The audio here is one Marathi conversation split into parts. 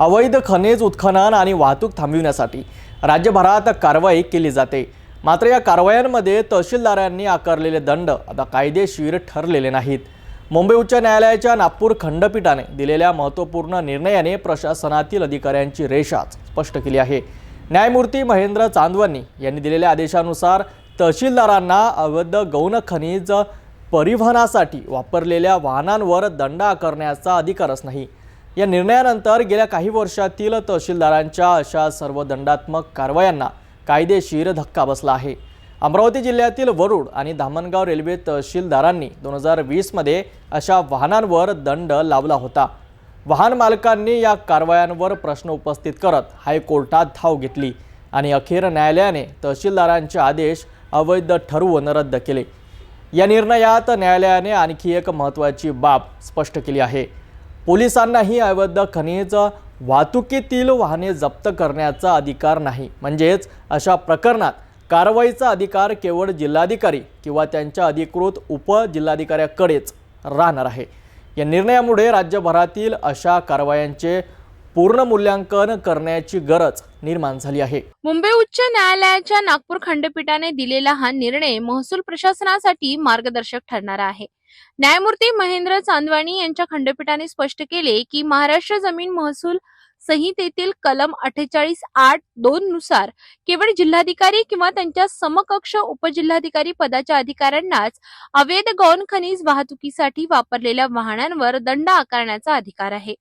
अवैध खनिज उत्खनन आणि वाहतूक थांबविण्यासाठी राज्यभरात कारवाई केली जाते. मात्र या कारवायांमध्ये तहसीलदारांनी आकारलेले दंड आता कायदेशीर ठरलेले नाहीत. मुंबई उच्च न्यायालयाच्या नागपूर खंडपीठाने दिलेल्या महत्त्वपूर्ण निर्णयाने प्रशासनातील अधिकाऱ्यांची रेषाच स्पष्ट केली आहे. न्यायमूर्ती महेंद्र चांदवनी यांनी दिलेल्या आदेशानुसार तहसीलदारांना अवैध गौण खनिज परिवहनासाठी वापरलेल्या वाहनांवर दंड आकारण्याचा अधिकारच नाही. या निर्णयानंतर गेल्या काही वर्षातील तहसीलदारांच्या अशा सर्व दंडात्मक कारवायांना कायदेशीर धक्का बसला आहे. अमरावती जिल्ह्यातील वरुड आणि धामणगाव रेल्वे तहसीलदारांनी दोन हजार वीसमध्ये अशा वाहनांवर दंड लावला होता. वाहन मालकांनी या कारवायांवर प्रश्न उपस्थित करत हायकोर्टात धाव घेतली आणि अखेर न्यायालयाने तहसीलदारांचे आदेश अवैध ठरवून रद्द केले. या निर्णयात न्यायालयाने आणखी एक महत्त्वाची बाब स्पष्ट केली आहे. पोलिसांनाही अवैध खनिज वाहतुकीतील वाहने जप्त करण्याचा अधिकार नाही. म्हणजेच अशा प्रकरणात कारवाईचा अधिकार केवळ जिल्हाधिकारी किंवा त्यांच्या अधिकृत उपजिल्हाधिकाऱ्याकडेच राहणार आहे. या निर्णयामुळे राज्यभरातील अशा कारवायांचे पूर्ण मूल्यांकन करण्याची गरज निर्माण झाली आहे. मुंबई उच्च न्यायालयाच्या नागपूर खंडपीठाने दिलेला हा निर्णय महसूल प्रशासनासाठी मार्गदर्शक ठरणारा आहे. न्यायमूर्ती महेंद्र चांदवाणी यांच्या खंडपीठाने स्पष्ट केले की महाराष्ट्र जमीन महसूल संहितेतील कलम अठ्ठेचाळीस आठ दोन नुसार केवळ जिल्हाधिकारी किंवा त्यांच्या समकक्ष उपजिल्हाधिकारी पदाच्या अधिकाऱ्यांनाच अवैध गौण खनिज वाहतुकीसाठी वापरलेल्या वाहनांवर दंड आकारण्याचा अधिकार आहे.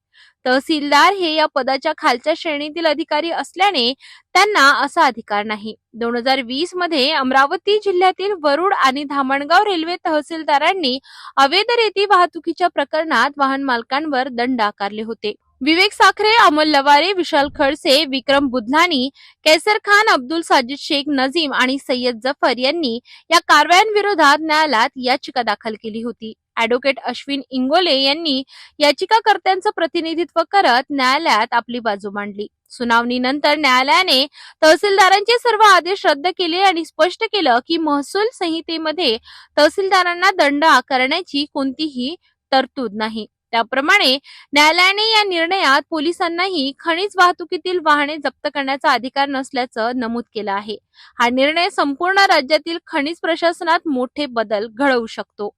तहसीलदार हे या पदाच्या खालच्या श्रेणीतील अधिकारी असल्याने त्यांना असा अधिकार नाही. दोन हजार वीसमध्ये अमरावती जिल्ह्यातील वरुड आणि धामणगाव रेल्वे तहसीलदारांनी अवैध रेती वाहतुकीच्या प्रकरणात वाहन मालकांवर दंड आकारले होते. विवेक साखरे अमोल लवारे विशाल खडसे विक्रम बुधलानी कैसर खान अब्दुल साजिद शेख नजीम आणि सय्यद जफर यांनी या कारवायांविरोधात न्यायालयात याचिका दाखल केली होती. अॅडव्होकेट अश्विन इंगोले यांनी याचिकाकर्त्यांचं प्रतिनिधित्व करत न्यायालयात आपली बाजू मांडली. सुनावणीनंतर न्यायालयाने तहसीलदारांचे सर्व आदेश रद्द केले आणि स्पष्ट केलं की महसूल संहितेमध्ये तहसीलदारांना दंड आकारण्याची कोणतीही तरतूद नाही. त्याप्रमाणे न्यायालयाने या निर्णयात पोलिसांनाही खनिज वाहतुकीतील वाहने जप्त करण्याचा अधिकार नसल्याचं नमूद केलं आहे. हा निर्णय संपूर्ण राज्यातील खनिज प्रशासनात मोठे बदल घडवू शकतो.